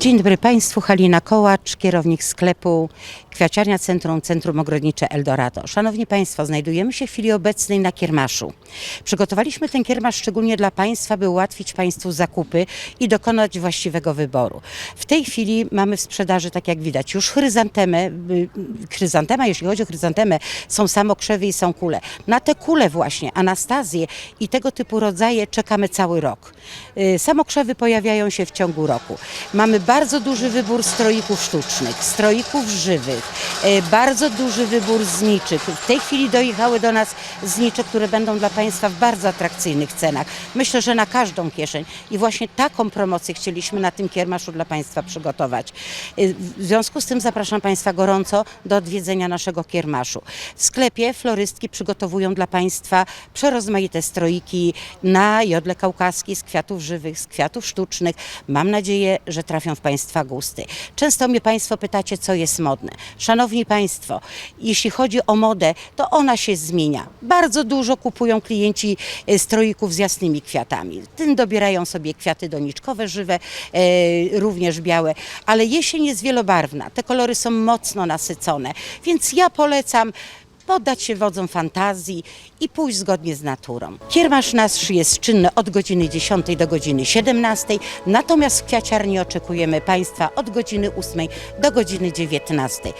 Dzień dobry Państwu, Halina Kołacz, kierownik sklepu Kwiaciarnia Centrum, Centrum Ogrodnicze Eldorado. Szanowni Państwo, znajdujemy się w chwili obecnej na kiermaszu. Przygotowaliśmy ten kiermasz szczególnie dla Państwa, by ułatwić Państwu zakupy i dokonać właściwego wyboru. W tej chwili mamy w sprzedaży, tak jak widać, już chryzantemę. y, Chryzantema, jeśli chodzi o chryzantemę, są samokrzewy i są kule. Na te kule właśnie, anastazje i tego typu rodzaje czekamy cały rok. Y, Samokrzewy pojawiają się w ciągu roku. Mamy bardzo duży wybór stroików sztucznych, stroików żywych, y, bardzo duży wybór zniczek. W tej chwili dojechały do nas znicze, które będą dla Państwa w bardzo atrakcyjnych cenach. Myślę, że na każdą kieszeń. I właśnie taką promocję chcieliśmy na tym kiermaszu dla Państwa przygotować. Y, W związku z tym zapraszam Państwa gorąco do odwiedzenia naszego kiermaszu. W sklepie florystki przygotowują dla Państwa przerozmaite stroiki na jodle kaukaskiej z kwiatów żywych, z kwiatów sztucznych. Mam nadzieję, że trafią w Państwa gusty. Często mnie Państwo pytacie, co jest modne. Szanowni Państwo, jeśli chodzi o modę, to ona się zmienia. Bardzo dużo kupują klienci e, stroików z jasnymi kwiatami. Tym dobierają sobie kwiaty doniczkowe, żywe, e, również białe, ale jesień jest wielobarwna. Te kolory są mocno nasycone, więc ja polecam poddać się wodzom fantazji i pójść zgodnie z naturą. Kiermasz nasz jest czynny od godziny 10 do godziny 17, natomiast w kwiaciarni oczekujemy Państwa od godziny 8 do godziny 19.